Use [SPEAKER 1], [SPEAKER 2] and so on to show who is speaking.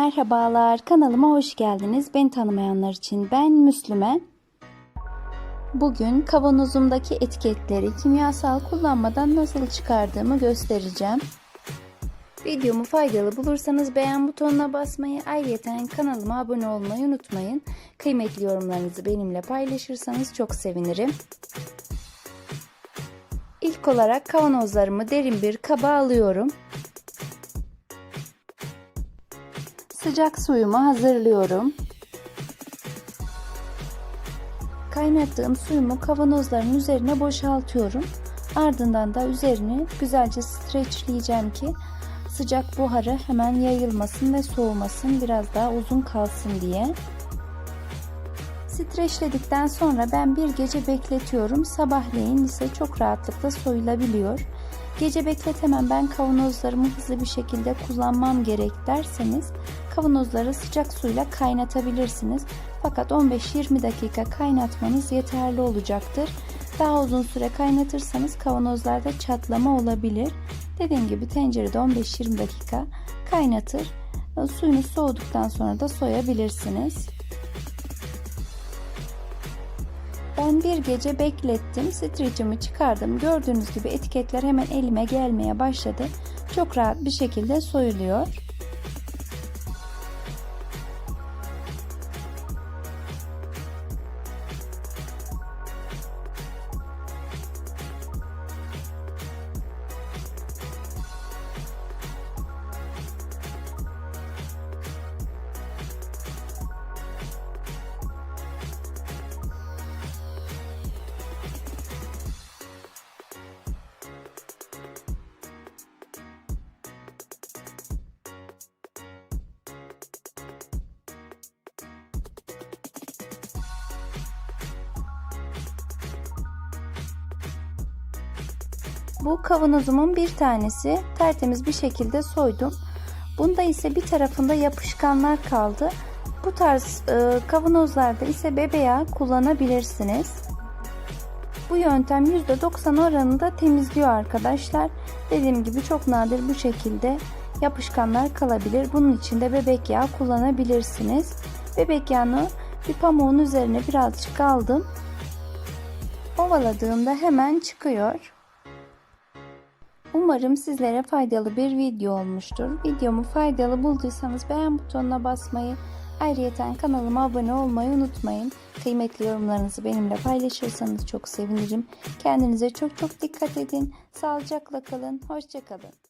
[SPEAKER 1] Merhabalar, kanalıma hoş geldiniz. Beni tanımayanlar için ben Müslüme. Bugün kavanozumdaki etiketleri kimyasal kullanmadan nasıl çıkardığımı göstereceğim. Videomu faydalı bulursanız beğen butonuna basmayı, ayrıca kanalıma abone olmayı unutmayın. Kıymetli yorumlarınızı benimle paylaşırsanız çok sevinirim. İlk olarak kavanozlarımı derin bir kaba alıyorum. Sıcak suyumu hazırlıyorum. Kaynattığım suyumu kavanozların üzerine boşaltıyorum. Ardından da üzerini güzelce streçleyeceğim ki sıcak buharı hemen yayılmasın ve soğumasın biraz daha uzun kalsın diye. Streçledikten sonra ben bir gece bekletiyorum. Sabahleyin ise çok rahatlıkla soyulabiliyor. Gece bekletemem ben kavanozlarımı hızlı bir şekilde kullanmam gerek derseniz kavanozları sıcak suyla kaynatabilirsiniz. Fakat 15-20 dakika kaynatmanız yeterli olacaktır. Daha uzun süre kaynatırsanız kavanozlarda çatlama olabilir. Dediğim gibi tencerede 15-20 dakika kaynatır. Suyunuz soğuduktan sonra da soyabilirsiniz. Ben bir gece beklettim. Streçimi çıkardım. Gördüğünüz gibi etiketler hemen elime gelmeye başladı. Çok rahat bir şekilde soyuluyor. Bu kavanozumun bir tanesi tertemiz bir şekilde soydum. Bunda ise bir tarafında yapışkanlar kaldı. Bu tarz e, kavanozlarda ise bebe yağı kullanabilirsiniz. Bu yöntem %90 oranında temizliyor arkadaşlar. Dediğim gibi çok nadir bu şekilde yapışkanlar kalabilir. Bunun için de bebek yağı kullanabilirsiniz. Bebek yağını bir pamuğun üzerine birazcık aldım. Ovaladığımda hemen çıkıyor. Umarım sizlere faydalı bir video olmuştur. Videomu faydalı bulduysanız beğen butonuna basmayı, ayrıca kanalıma abone olmayı unutmayın. Kıymetli yorumlarınızı benimle paylaşırsanız çok sevinirim. Kendinize çok çok dikkat edin. Sağlıcakla kalın. Hoşçakalın.